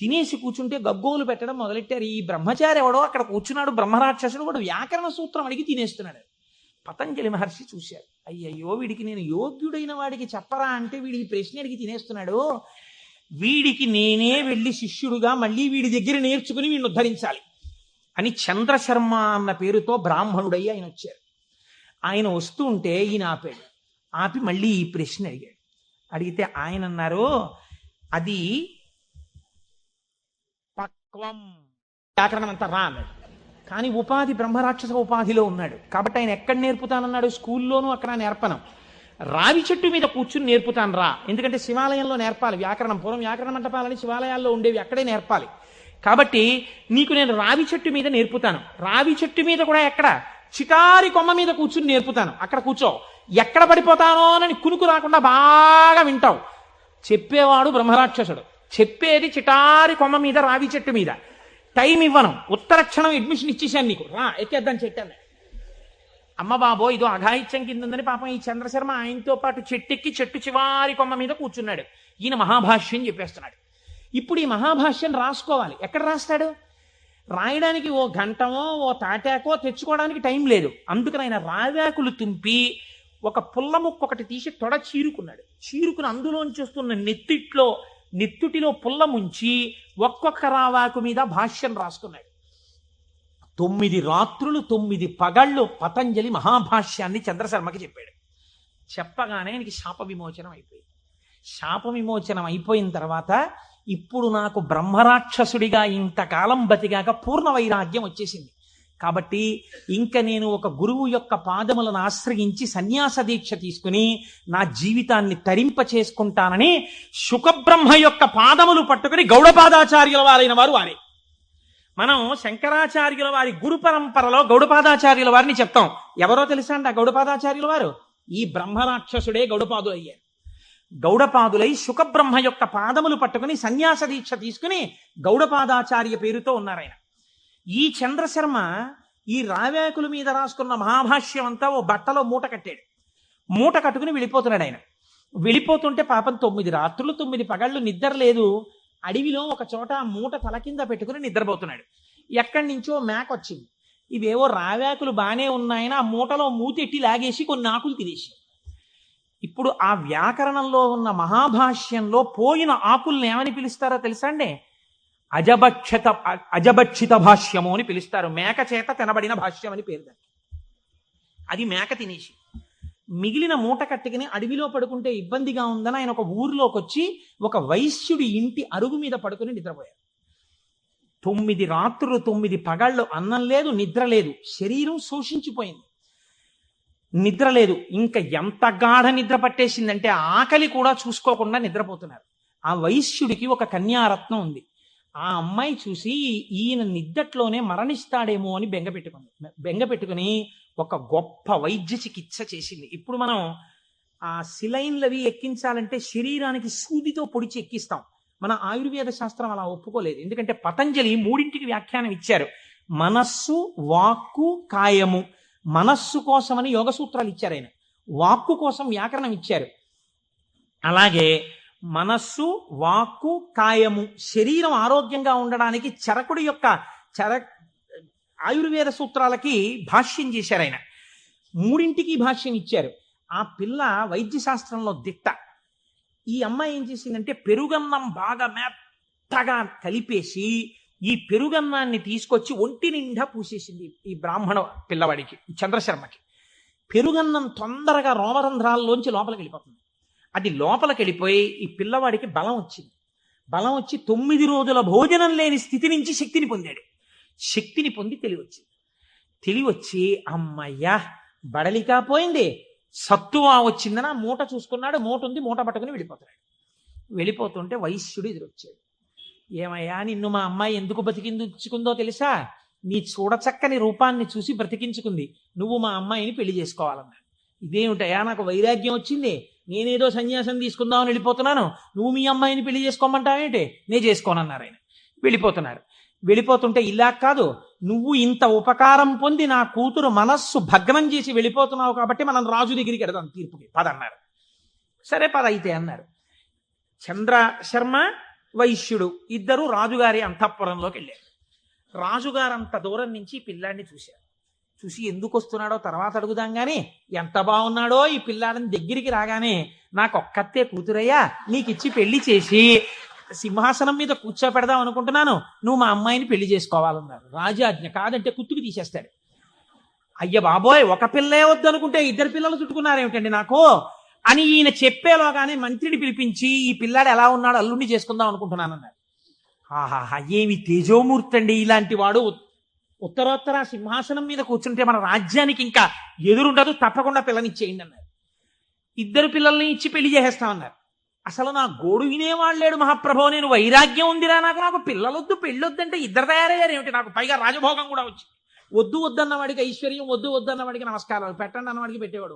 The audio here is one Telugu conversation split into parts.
తినేసి కూర్చుంటే గగ్గోలు పెట్టడం మొదలెట్టారు. ఈ బ్రహ్మచారి ఎవడో అక్కడ కూర్చున్నాడు బ్రహ్మరాక్షసుడు కూడా వ్యాకరణ సూత్రం అడిగి తినేస్తున్నాడు. పతంజలి మహర్షి చూశారు. అయ్యయ్యో వీడికి నేను యోగ్యుడైన వాడికి చెప్పరా అంటే వీడికి ప్రశ్న అడిగి తినేస్తున్నాడు. వీడికి నేనే వెళ్ళి శిష్యుడుగా మళ్ళీ వీడి దగ్గర నేర్చుకుని వీడిని ఉద్ధరించాలి అని చంద్రశర్మ అన్న పేరుతో బ్రాహ్మణుడై ఆయన వచ్చారు. ఆయన వస్తూ ఉంటే ఈయన ఆపాడు. ఆపి మళ్ళీ ఈ ప్రశ్న అడిగాడు. అడిగితే ఆయన అన్నారు అది క్వం వ్యాకరణం అంతా రా అన్నాడు కానీ ఉపాధి బ్రహ్మరాక్షస ఉపాధిలో ఉన్నాడు. కాబట్టి ఆయన ఎక్కడ నేర్పుతానన్నాడు? స్కూల్లోనూ అక్కడ నేర్పనం. రావి చెట్టు మీద కూర్చుని నేర్పుతాను రా. ఎందుకంటే శివాలయంలో నేర్పాలి. వ్యాకరణం పూర్వం వ్యాకరణ మంటపాలని శివాలయాల్లో ఉండేవి అక్కడే నేర్పాలి. కాబట్టి నీకు నేను రావి చెట్టు మీద నేర్పుతాను. రావి చెట్టు మీద కూడా ఎక్కడ? చిటారి కొమ్మ మీద కూర్చుని నేర్పుతాను. అక్కడ కూర్చో. ఎక్కడ పడిపోతానో అని కునుకు రాకుండా బాగా వింటావు. చెప్పేవాడు బ్రహ్మరాక్షసుడు. చెప్పేది చిటారి కొమ్మ మీద రావి చెట్టు మీద. టైం ఇవ్వను. ఉత్తర క్షణం అడ్మిషన్ ఇచ్చేసాను నీకు. రా ఎక్కేద్దాం చెట్టు అమ్మ బాబో ఇదో అఘాయిత్యం కింద ఉందని పాపం ఈ చంద్రశర్మ ఆయనతో పాటు చెట్టెక్కి చెట్టు చివారి కొమ్మ మీద కూర్చున్నాడు. ఈయన మహాభాష్యం చెప్పేస్తున్నాడు. ఇప్పుడు ఈ మహాభాష్యం రాసుకోవాలి. ఎక్కడ రాస్తాడు? రాయడానికి ఓ గంటమో ఓ తాటాకో తెచ్చుకోవడానికి టైం లేదు. అందుకని ఆయన రావాకులు తుంపి ఒక పుల్ల ముక్క ఒకటి తీసి తొడ చీరుకున్నాడు. చీరుకుని అందులోంచి వస్తున్న నెత్తిట్లో నెత్తుటిలో పుల్ల ముంచి ఒక్కొక్క రావాకు మీద భాష్యం రాసుకున్నాడు. తొమ్మిది రాత్రులు తొమ్మిది పగళ్ళు పతంజలి మహాభాష్యాన్ని చంద్రశర్మకి చెప్పాడు. చెప్పగానే ఆయనకి శాప విమోచనం అయిపోయింది. శాప విమోచనం అయిపోయిన తర్వాత ఇప్పుడు నాకు బ్రహ్మరాక్షసుడిగా ఇంతకాలం బతిగాక పూర్ణ వైరాగ్యం వచ్చేసింది. కాబట్టి ఇంక నేను ఒక గురువు యొక్క పాదములను ఆశ్రయించి సన్యాస దీక్ష తీసుకుని నా జీవితాన్ని తరింప చేసుకుంటానని శుకబ్రహ్మ యొక్క పాదములు పట్టుకుని గౌడపాదాచార్యుల వారైన వారు వారే. మనం శంకరాచార్యుల వారి గురు పరంపరలో గౌడపాదాచార్యుల వారిని చెప్తాం. ఎవరో తెలుసా అండి ఆ గౌడపాదాచార్యుల వారు? ఈ బ్రహ్మరాక్షసుడే గౌడపాదులు అయ్యారు. గౌడపాదులై శుకబ్రహ్మ యొక్క పాదములు పట్టుకుని సన్యాస దీక్ష తీసుకుని గౌడపాదాచార్య పేరుతో ఉన్నారాయన. ఈ చంద్రశర్మ ఈ రావ్యాకుల మీద రాసుకున్న మహాభాష్యం అంతా ఓ బట్టలో మూట కట్టాడు. మూట కట్టుకుని వెళ్ళిపోతున్నాడు ఆయన. వెళ్ళిపోతుంటే పాపం తొమ్మిది రాత్రులు తొమ్మిది పగళ్ళు నిద్ర లేదు. అడవిలో ఒక చోట మూట తల కింద పెట్టుకుని నిద్రపోతున్నాడు. ఎక్కడి నుంచో మేక వచ్చింది ఇవేవో రావ్యాకులు బాగానే ఉన్నాయని ఆ మూటలో మూతెట్టి లాగేసి కొన్ని ఆకులు తినేసి ఇప్పుడు ఆ వ్యాకరణంలో ఉన్న మహాభాష్యంలో పోయిన ఆకుల్ని ఏమని పిలుస్తారో తెలుసా అండి? అజభక్షత అజభక్షిత భాష్యము అని పిలుస్తారు. మేక చేత తినబడిన భాష్యం అని పేరు దానికి. అది మేక తినేసి. మిగిలిన మూట కట్టుకుని అడవిలో పడుకుంటే ఇబ్బందిగా ఉందని ఆయన ఒక ఊరిలోకి వచ్చి ఒక వైశ్యుడి ఇంటి అరుగు మీద పడుకుని నిద్రపోయారు తొమ్మిది రాత్రులు తొమ్మిది పగళ్ళు అన్నం లేదు నిద్ర లేదు. శరీరం శోషించిపోయింది. నిద్ర లేదు. ఇంకా ఎంత గాఢ నిద్ర పట్టేసిందంటే ఆకలి కూడా చూసుకోకుండా నిద్రపోతున్నారు. ఆ వైశ్యుడికి ఒక కన్యారత్నం ఉంది. ఆ అమ్మాయి చూసి ఈయన నిద్దట్లోనే మరణిస్తాడేమో అని బెంగ పెట్టుకుంది. బెంగ పెట్టుకుని ఒక గొప్ప వైద్య చికిత్స చేసింది. ఇప్పుడు మనం ఆ సిలైన్లవి ఎక్కించాలంటే శరీరానికి సూదితో పొడిచి ఎక్కిస్తాం. మన ఆయుర్వేద శాస్త్రం అలా ఒప్పుకోలేదు. ఎందుకంటే పతంజలి మూడింటికి వ్యాఖ్యానం ఇచ్చారు. మనస్సు వాక్కు కాయము. మనస్సు కోసమని యోగ సూత్రాలు ఇచ్చారు ఆయన. వాక్కు కోసం వ్యాకరణం ఇచ్చారు. అలాగే మనస్సు వాక్కు కాయము శరీరం ఆరోగ్యంగా ఉండడానికి చరకుడి యొక్క చర ఆయుర్వేద సూత్రాలకి భాష్యం చేశారు ఆయన. మూడింటికి భాష్యం ఇచ్చారు. ఆ పిల్ల వైద్య శాస్త్రంలో దిట్ట. ఈ అమ్మాయి ఏం చేసిందంటే పెరుగన్నం బాగా మెత్తగా కలిపేసి ఈ పెరుగన్నాన్ని తీసుకొచ్చి ఒంటి నిండా పూసేసింది ఈ బ్రాహ్మణ పిల్లవాడికి చంద్రశర్మకి. పెరుగన్నం తొందరగా రోమరంధ్రాల్లోంచి లోపలికి వెళ్ళిపోతుంది. అది లోపలికి వెళ్ళిపోయి ఈ పిల్లవాడికి బలం వచ్చింది. బలం వచ్చి తొమ్మిది రోజుల భోజనం లేని స్థితి నుంచి శక్తిని పొందాడు. శక్తిని పొంది తెలివచ్చింది తెలివచ్చి అమ్మయ్యా బడలికా పోయింది. సత్తువా వచ్చిందని? ఆ మూట చూసుకున్నాడు. మూట ఉంది మూట పట్టుకుని వెళ్ళిపోతున్నాడు. వెళ్ళిపోతుంటే వైశ్యుడు ఎదురొచ్చాడు. ఏమయ్యా నిన్ను మా అమ్మాయి ఎందుకు బతికించుకుందో తెలుసా? నీ చూడచక్కని రూపాన్ని చూసి బ్రతికించుకుంది. నువ్వు మా అమ్మాయిని పెళ్ళి చేసుకోవాలన్నాడు. ఇదేమిటయా నాకు వైరాగ్యం వచ్చింది? నేనేదో సన్యాసం తీసుకుందామని వెళ్ళిపోతున్నాను. నువ్వు మీ అమ్మాయిని పెళ్ళి చేసుకోమంటావేంటి? నేను చేసుకోనన్నారు ఆయన. వెళ్ళిపోతున్నారు. వెళ్ళిపోతుంటే ఇలా కాదు. నువ్వు ఇంత ఉపకారం పొంది నా కూతురు మనస్సు భగ్నం చేసి వెళ్ళిపోతున్నావు కాబట్టి మనం రాజు దగ్గరికి వెడదాం తీర్పుకి పదన్నారు. సరే పద అయితే అన్నారు. చంద్ర శర్మ వైశ్యుడు ఇద్దరు రాజుగారి అంతఃపురంలోకి వెళ్ళారు. రాజుగారు అంత దూరం నుంచి పిల్లాన్ని పిల్లాడిని చూశారు. చూసి ఎందుకు వస్తున్నాడో తర్వాత అడుగుదాం కానీ ఎంత బాగున్నాడో ఈ పిల్లాడిని దగ్గరికి రాగానే నాకు ఒక్కతే కూతురయ్యా నీకు ఇచ్చి పెళ్ళి చేసి సింహాసనం మీద కూర్చోపెడదాం అనుకుంటున్నాను. నువ్వు మా అమ్మాయిని పెళ్ళి చేసుకోవాలన్నారు. రాజాజ్ఞ కాదంటే కుత్తుకు తీసేస్తాడు. అయ్య బాబోయ్ ఒక పిల్లే వద్దనుకుంటే ఇద్దరు పిల్లలు చుట్టుకున్నారేమిటండి నాకు? అని ఈయన చెప్పేలోగానే మంత్రిని పిలిపించి ఈ పిల్లాడు ఎలా ఉన్నాడో? అల్లుండి చేసుకుందాం అనుకుంటున్నాను అన్నారు ఆహాహా ఏమి తేజోమూర్తి అండి ఇలాంటి వాడు? ఉత్తరోత్తర సింహాసనం మీద కూర్చుంటే మన రాజ్యానికి ఇంకా ఎదురుండదు తప్పకుండా పిల్లనిచ్చేయండి అన్నారు. ఇద్దరు పిల్లల్ని ఇచ్చి పెళ్ళి చేసేస్తామన్నారు. అసలు నా గోడు వినేవాడు లేడు మహాప్రభో నేను వైరాగ్యం ఉందిరా నాకు నాకు పిల్లలొద్దు పెళ్ళొద్దంటే ఇద్దరు తయారయ్యారు ఏమిటి? నాకు పైగా రాజభోగం కూడా వచ్చింది. వద్దు వద్దన్న వాడికి ఐశ్వర్యం వద్దు వద్దన్న వాడికి నమస్కారాలు పెట్టండి అన్నవాడికి పెట్టేవాడు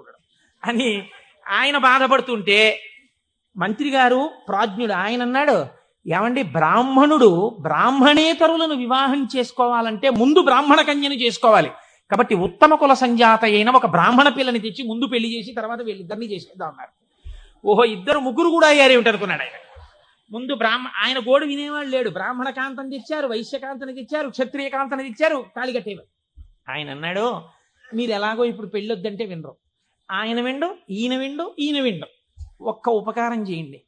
అని ఆయన బాధపడుతుంటే మంత్రి గారు ప్రాజ్ఞుడు ఆయన అన్నాడు ఏమండి? బ్రాహ్మణుడు బ్రాహ్మణేతరులను వివాహం చేసుకోవాలంటే ముందు బ్రాహ్మణ కన్యను చేసుకోవాలి. కాబట్టి ఉత్తమ కుల సంజాత అయిన ఒక బ్రాహ్మణ పిల్లని తెచ్చి ముందు పెళ్ళి చేసి తర్వాత వీళ్ళిద్దరిని చేసేద్దాం అన్నారు. ఓహో ఇద్దరు ముగ్గురు కూడా అయ్యారేమిటి అనుకున్నాడు ఆయన. ముందు బ్రాహ్మ ఆయన గోడు వినేవాళ్ళు లేడు. బ్రాహ్మణ కాంతం తెచ్చారు వైశ్యకాంతని తెచ్చారు క్షత్రియ కాంతని తెచ్చారు కాళిగట్టేవారు ఆయన అన్నాడు మీరు ఎలాగో ఇప్పుడు పెళ్ళొద్దంటే వినరు. ఆయన విండు ఈయన విండు ఈయన విండు. ఒక్క ఉపకారం చేయండి.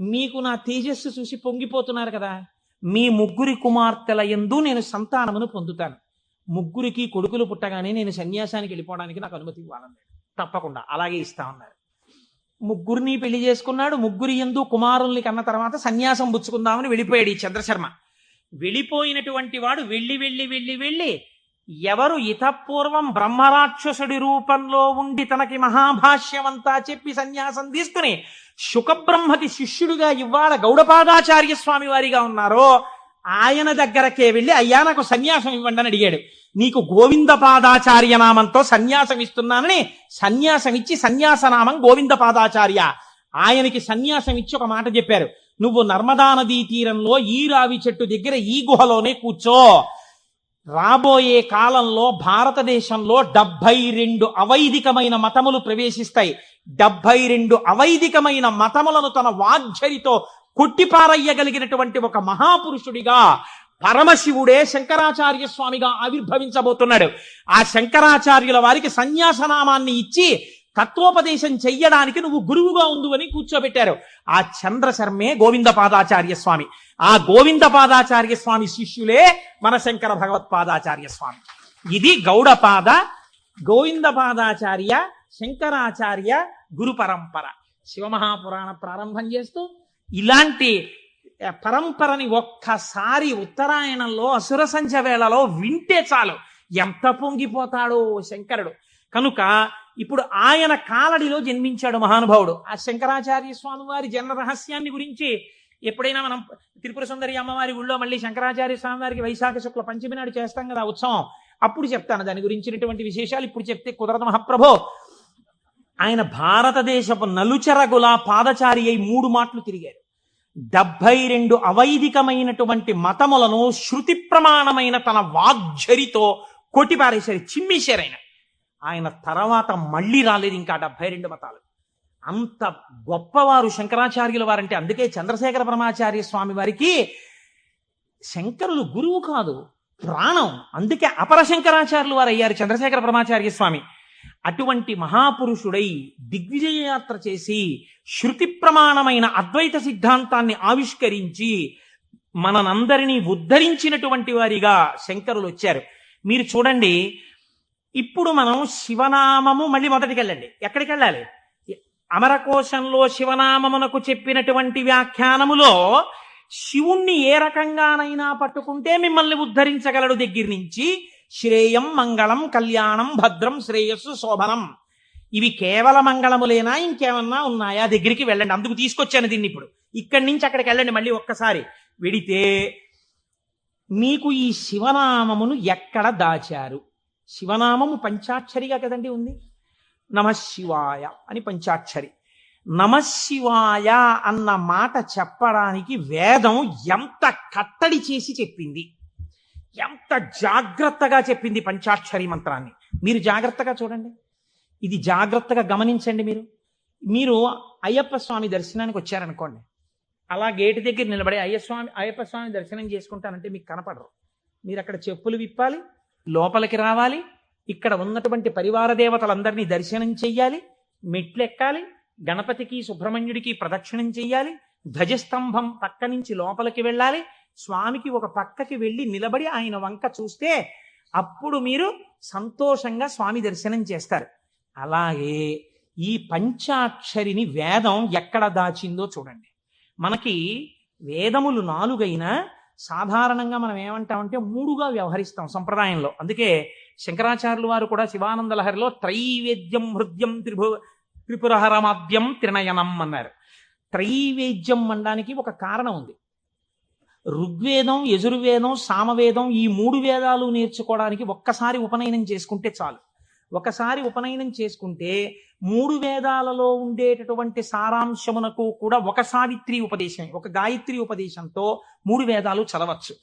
మీకు నా తేజస్సు చూసి పొంగిపోతున్నారు కదా. మీ ముగ్గురి కుమార్తెల ఎందు నేను సంతానమును పొందుతాను. ముగ్గురికి కొడుకులు పుట్టగానే నేను సన్యాసానికి వెళ్ళిపోవడానికి నాకు అనుమతి ఇవ్వాలన్నాడు తప్పకుండా అలాగే ఇస్తా ఉన్నారు ముగ్గురిని పెళ్ళి చేసుకున్నాడు. ముగ్గురి ఎందు కుమారుల్ని కన్న తర్వాత సన్యాసం పుచ్చుకుందామని వెళ్ళిపోయాడు ఈ చంద్రశర్మ. వెళ్ళిపోయినటువంటి వాడు వెళ్ళి వెళ్ళి వెళ్ళి వెళ్ళి ఎవరు ఇతపూర్వం బ్రహ్మరాక్షసుడి రూపంలో ఉండి తనకి మహాభాష్యమంతా చెప్పి సన్యాసం తీసుకుని శుకబ్రహ్మకి శిష్యుడిగా ఇవాళ గౌడపాదాచార్య స్వామి వారిగా ఉన్నారో ఆయన దగ్గరకే వెళ్ళి అయ్యా నాకు సన్యాసం ఇవ్వండి అని అడిగాడు. నీకు గోవింద పాదాచార్య నామంతో సన్యాసం ఇస్తున్నానని సన్యాసం ఇచ్చి సన్యాసనామం గోవింద పాదాచార్య ఆయనకి సన్యాసం ఇచ్చి ఒక మాట చెప్పారు. నువ్వు నర్మదా నదీ తీరంలో ఈ రావి చెట్టు దగ్గర ఈ గుహలోనే కూర్చో. రాబోయే కాలంలో భారతదేశంలో డెబ్బై రెండు అవైదికమైన మతములు ప్రవేశిస్తాయి. డెబ్బై రెండు అవైదికమైన మతములను తన వాగ్జరితో కొట్టిపారయ్యగలిగినటువంటి ఒక మహాపురుషుడిగా పరమశివుడే శంకరాచార్య స్వామిగా ఆవిర్భవించబోతున్నాడు. ఆ శంకరాచార్యుల వారికి సన్యాసనామాన్ని ఇచ్చి తత్వోపదేశం చెయ్యడానికి నువ్వు గురువుగా ఉండు అని కూర్చోబెట్టారు. ఆ చంద్రశర్మే గోవింద పాదాచార్య స్వామి. ఆ గోవింద పాదాచార్య స్వామి శిష్యులే మన శంకర భగవత్పాదాచార్య స్వామి. ఇది గౌడపాద గోవింద పాదాచార్య శంకరాచార్య గురు పరంపర. శివమహాపురాణ ప్రారంభం చేస్తూ ఇలాంటి పరంపరని ఒక్కసారి ఉత్తరాయణంలో అసుర సంధ్య వేళలో వింటే చాలు. ఎంత పొంగిపోతాడో శంకరుడు. కనుక ఇప్పుడు ఆయన కాలడిలో జన్మించాడు మహానుభావుడు. ఆ శంకరాచార్య స్వామి వారి జన్మ రహస్యాన్ని గురించి ఎప్పుడైనా మనం త్రిపుర సుందరి అమ్మవారి ఊళ్ళో మళ్ళీ శంకరాచార్య స్వామి వారికి వైశాఖ శుక్ల పంచమి నాడు చేస్తాం కదా ఉత్సవం. అప్పుడు చెప్తాను దాని గురించినటువంటి విశేషాలు ఇప్పుడు చెప్తే కుదరదు మహాప్రభో. ఆయన భారతదేశపు నలుచరగుల పాదచారి అయి మూడు మాటలు తిరిగారు. డెబ్బై రెండు అవైదికమైనటువంటి మతములను శృతి ప్రమాణమైన తన వాగ్జరితో కొట్టిపారేశారు. చిమ్మేశారు ఆయన. ఆయన తర్వాత మళ్ళీ రాలేదు ఇంకా డెబ్బై రెండు మతాలు. అంత గొప్పవారు శంకరాచార్యుల వారంటే అందుకే చంద్రశేఖర పరమాచార్య స్వామి వారికి శంకరులు గురువు కాదు ప్రాణం. అందుకే అపర శంకరాచార్యులు వారు అయ్యారు చంద్రశేఖర పరమాచార్య స్వామి. అటువంటి మహాపురుషుడై దిగ్విజయ యాత్ర చేసి శృతి ప్రమాణమైన అద్వైత సిద్ధాంతాన్ని ఆవిష్కరించి మనందరినీ ఉద్ధరించినటువంటి వారిగా శంకరులు వచ్చారు. మీరు చూడండి ఇప్పుడు మనం శివనామము మళ్ళీ మొదటికి వెళ్ళండి ఎక్కడికి వెళ్ళాలి అమరకోశంలో శివనామమునకు చెప్పినటువంటి వ్యాఖ్యానములో శివుణ్ణి ఏ రకంగానైనా పట్టుకుంటే మిమ్మల్ని ఉద్ధరించగలడు దగ్గర నుంచి. శ్రేయం మంగళం కళ్యాణం భద్రం శ్రేయస్సు శోభనం. ఇవి కేవల మంగళములేనా ఇంకేమన్నా ఉన్నాయా? దగ్గరికి వెళ్ళండి. అందుకు తీసుకొచ్చాను దీన్ని ఇప్పుడు. ఇక్కడి నుంచి అక్కడికి వెళ్ళండి మళ్ళీ ఒక్కసారి. వెడితే మీకు ఈ శివనామమును ఎక్కడ దాచారు? శివనామము పంచాక్షరిగా కదండి ఉంది? నమశివాయ అని పంచాక్షరి. నమశివాయ అన్న మాట చెప్పడానికి వేదం ఎంత కట్టడి చేసి చెప్పింది? ఎంత జాగ్రత్తగా చెప్పింది పంచాక్షరి మంత్రాన్ని? మీరు జాగ్రత్తగా చూడండి. ఇది జాగ్రత్తగా గమనించండి మీరు. మీరు అయ్యప్ప స్వామి దర్శనానికి వచ్చారనుకోండి. అలా గేటు దగ్గర నిలబడి అయ్యస్వామి అయ్యప్ప స్వామి దర్శనం చేసుకుంటానంటే మీకు కనపడరు. మీరు అక్కడ చెప్పులు విప్పాలి లోపలికి రావాలి. ఇక్కడ ఉన్నటువంటి పరివార దేవతలందరినీ దర్శనం చెయ్యాలి. మెట్లెక్కాలి. గణపతికి సుబ్రహ్మణ్యుడికి ప్రదక్షిణం చెయ్యాలి. ధ్వజస్తంభం పక్క నుంచి లోపలికి వెళ్ళాలి. స్వామికి ఒక పక్కకి వెళ్ళి నిలబడి ఆయన వంక చూస్తే అప్పుడు మీరు సంతోషంగా స్వామి దర్శనం చేస్తారు. అలాగే ఈ పంచాక్షరిని వేదం ఎక్కడ దాచిందో చూడండి. మనకి వేదములు నాలుగైనా సాధారణంగా మనం ఏమంటామంటే మూడుగా వ్యవహరిస్తాం సంప్రదాయంలో. అందుకే శంకరాచార్యులు వారు కూడా శివానంద లహరిలో త్రైవేద్యం హృద్యం త్రిభు త్రిపురహరమాద్యం త్రినయనం అన్నారు. త్రైవేద్యం అనడానికి ఒక కారణం ఉంది. ఋగ్వేదం యజుర్వేదం సామవేదం ఈ మూడు వేదాలు నేర్చుకోవడానికి ఒక్కసారి ఉపనయనం చేసుకుంటే చాలు. ఒకసారి ఉపనయనం చేసుకుంటే మూడు వేదాలలో ఉండేటటువంటి సారాంశమునకు కూడా ఒక సావిత్రి ఉపదేశం ఒక గాయత్రి ఉపదేశంతో మూడు వేదాలు చదవచ్చు.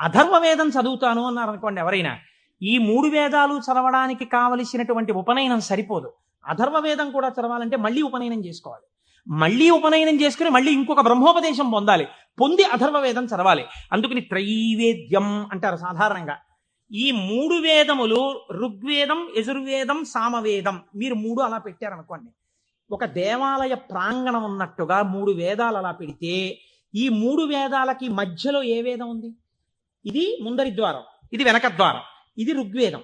అధర్వ వేదం చదువుతాను అన్నారు అనుకోండి ఎవరైనా. ఈ మూడు వేదాలు చదవడానికి కావలసినటువంటి ఉపనయనం సరిపోదు. అధర్వ వేదం కూడా చదవాలంటే మళ్ళీ ఉపనయనం చేసుకోవాలి. మళ్ళీ ఉపనయనం చేసుకుని మళ్ళీ ఇంకొక బ్రహ్మోపదేశం పొందాలి. పొంది అధర్వ వేదం చదవాలి. అందుకని త్రైవేద్యం అంటారు సాధారణంగా. ఈ మూడు వేదములు ఋగ్వేదం యజుర్వేదం సామవేదం మీరు మూడు అలా పెట్టారనుకోండి. ఒక దేవాలయ ప్రాంగణం ఉన్నట్టుగా మూడు వేదాలు అలా పెడితే ఈ మూడు వేదాలకి మధ్యలో ఏ వేదం ఉంది? ఇది ముందరి ద్వారం ఇది వెనక ద్వారం ఇది ఋగ్వేదం.